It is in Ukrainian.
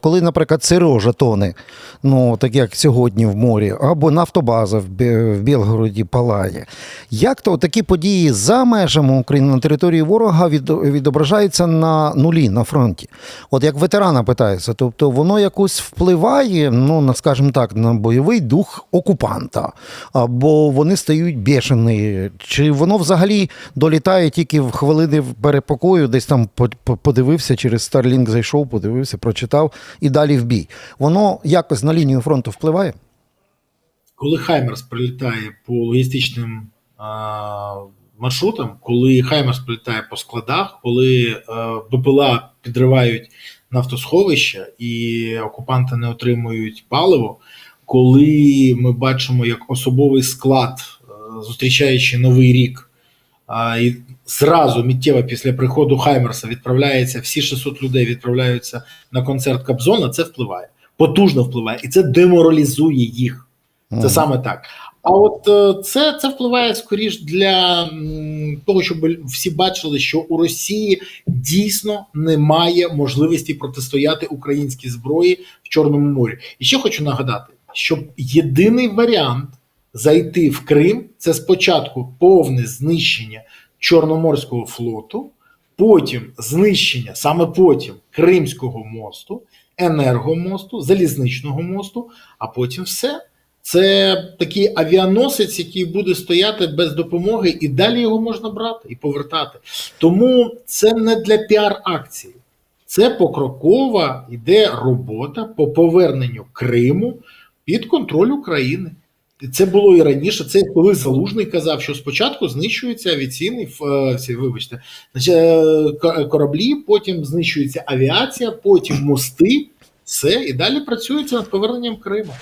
коли, наприклад, Сережа тоне, ну так як сьогодні в морі, або нафтобаза в, Білгороді палає, як то такі події за межами України на території ворога від, відображаються на нулі на фронті? От як ветерана питається, тобто воно якось впливає, ну на скажімо так, на бойовий дух окупанта, або вони стають бешені, чи воно взагалі долітає тільки в хвилини перепокою, десь там по- по- подивився через Starlink зайшов, подивився, прочитав і далі в бій. Воно якось на лінію фронту впливає? коли Хаймерс прилітає по логістичним а, маршрутам, коли Хаймерс прилітає по складах, коли БПЛА підривають нафтосховища і окупанти не отримують паливо, коли ми бачимо, як особовий склад, зустрічаючи новий рік, і зразу миттєво після приходу Хаймерса відправляється, всі 600 людей відправляються на концерт Кобзона, це впливає. Потужно впливає, і це деморалізує їх. Це Мгм. саме так. А от е, це, це впливає скоріш для того, щоб всі бачили, що у Росії дійсно немає можливості протистояти українській зброї в Чорному морі. І ще хочу нагадати, що єдиний варіант зайти в Крим це спочатку повне знищення Чорноморського флоту, потім знищення, саме потім Кримського мосту, енергомосту, залізничного мосту, а потім все. Це такий авіаносець, який буде стояти без допомоги, і далі його можна брати і повертати. Тому це не для піар-акції, це покрокова йде робота по поверненню Криму під контроль України. Це було і раніше. Це коли Залужний казав, що спочатку знищується авіаційний ф- е, вибачте, е, ко- кораблі, потім знищується авіація, потім мости. Все, і далі працюється над поверненням Криму.